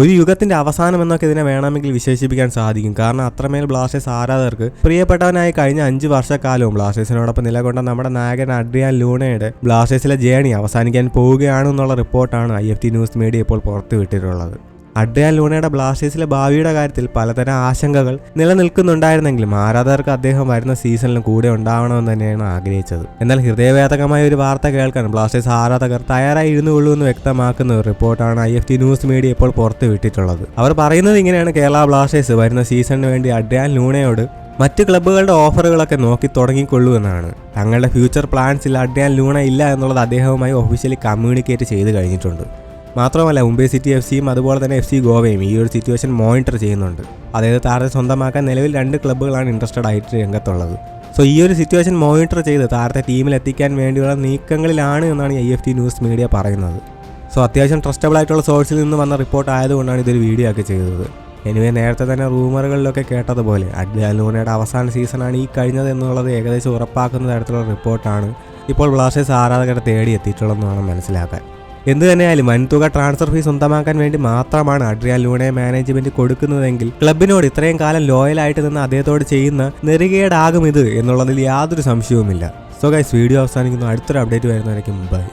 ഒരു യുഗത്തിന്റെ അവസാനം എന്നൊക്കെ ഇതിനെ വേണമെങ്കിൽ വിശേഷിപ്പിക്കാൻ സാധിക്കും. കാരണം അത്രമേൽ ബ്ലാസ്റ്റേഴ്സ് ആരാധകർക്ക് പ്രിയപ്പെട്ടവനായി കഴിഞ്ഞ അഞ്ച് വർഷക്കാലവും ബ്ലാസ്റ്റേഴ്സിനോടൊപ്പം നിലകൊണ്ട നമ്മുടെ നായകൻ അഡ്രിയാൻ ലൂണയുടെ ബ്ലാസ്റ്റേഴ്സിലെ ജേണി അവസാനിക്കാൻ പോവുകയാണെന്നുള്ള റിപ്പോർട്ടാണ് I F T news media ഇപ്പോൾ പുറത്തുവിട്ടിട്ടുള്ളത്. അഡ്രിയാൻ ലൂണയുടെ ബ്ലാസ്റ്റേഴ്സിലെ ഭാവിയുടെ കാര്യത്തിൽ പലതരം ആശങ്കകൾ നിലനിൽക്കുന്നുണ്ടായിരുന്നെങ്കിലും ആരാധകർക്ക് അദ്ദേഹം വരുന്ന സീസണിലും കൂടെ ഉണ്ടാവണമെന്ന് തന്നെയാണ് ആഗ്രഹിച്ചത്. എന്നാൽ ഹൃദയവേദകമായ ഒരു വാർത്ത കേൾക്കാൻ ബ്ലാസ്റ്റേഴ്സ് ആരാധകർ തയ്യാറായി ഇരുന്നുകൊള്ളൂ എന്ന് വ്യക്തമാക്കുന്ന ഒരു റിപ്പോർട്ടാണ് I F T news media ഇപ്പോൾ പുറത്തുവിട്ടിട്ടുള്ളത്. അവർ പറയുന്നത് ഇങ്ങനെയാണ് കേരള ബ്ലാസ്റ്റേഴ്സ് വരുന്ന സീസണിന് വേണ്ടി അഡ്രിയാൻ ലൂണയോട് മറ്റ് ക്ലബ്ബുകളുടെ ഓഫറുകളൊക്കെ നോക്കി തുടങ്ങിക്കൊള്ളൂ എന്നാണ്. തങ്ങളുടെ ഫ്യൂച്ചർ പ്ലാൻസിൽ അഡ്രിയാൻ ലൂണ ഇല്ല എന്നുള്ളത് അദ്ദേഹവുമായി ഒഫീഷ്യലി കമ്മ്യൂണിക്കേറ്റ് ചെയ്ത് കഴിഞ്ഞിട്ടുണ്ട്. മാത്രമല്ല മുംബൈ സിറ്റി എഫ് സിയും അതുപോലെ തന്നെ എഫ് സി ഗോവയും ഈ ഒരു സിറ്റുവേഷൻ മോണിറ്റർ ചെയ്യുന്നുണ്ട്. അതായത് താരത്തെ സ്വന്തമാക്കാൻ നിലവിൽ രണ്ട് ക്ലബ്ബുകളാണ് ഇൻട്രസ്റ്റഡ് ആയിട്ട് രംഗത്തുള്ളത്. സോ ഈ ഒരു സിറ്റുവേഷൻ മോണിറ്റർ ചെയ്ത് താരത്തെ ടീമിൽ എത്തിക്കാൻ വേണ്ടിയുള്ള നീക്കങ്ങളിലാണ് എന്നാണ് I F T news media പറയുന്നത്. സോ അത്യാവശ്യം ട്രസ്റ്റബിൾ ആയിട്ടുള്ള സോഴ്സിൽ നിന്ന് വന്ന റിപ്പോർട്ട് ആയതുകൊണ്ടാണ് ഇതൊരു വീഡിയോ ഒക്കെ ചെയ്തത്. എനിവേ നേരത്തെ തന്നെ റൂമറുകളിലൊക്കെ കേട്ടതുപോലെ അഡ്ലാലൂണയുടെ അവസാന സീസണാണ് ഈ കഴിഞ്ഞത് എന്നുള്ളത് ഏകദേശം ഉറപ്പാക്കുന്ന തരത്തിലുള്ള റിപ്പോർട്ടാണ് ഇപ്പോൾ ബ്ലാസ്റ്റേഴ്സ് ആരാധകരെ തേടി എത്തിയിട്ടുള്ളതെന്ന് വേണം മനസ്സിലാക്കാൻ. എന്തു തന്നെയായാലും വൻതുക ട്രാൻസ്ഫർ ഫീസ് സ്വന്തമാക്കാൻ വേണ്ടി മാത്രമാണ് അഡ്രിയാൻ ലൂണെ മാനേജ്മെന്റ് കൊടുക്കുന്നതെങ്കിൽ ക്ലബിനോട് ഇത്രയും കാലം ലോയൽ ആയിട്ട് നിന്ന് അദ്ദേഹത്തോട് ചെയ്യുന്ന നെറുകേടാകും ഇത് എന്നുള്ളതിൽ യാതൊരു സംശയവുമില്ല. സോ ഗൈസ് വീഡിയോ അവസാനിക്കുന്നു. അടുത്തൊരു അപ്ഡേറ്റ് വരുന്നതായിരിക്കും ബൈ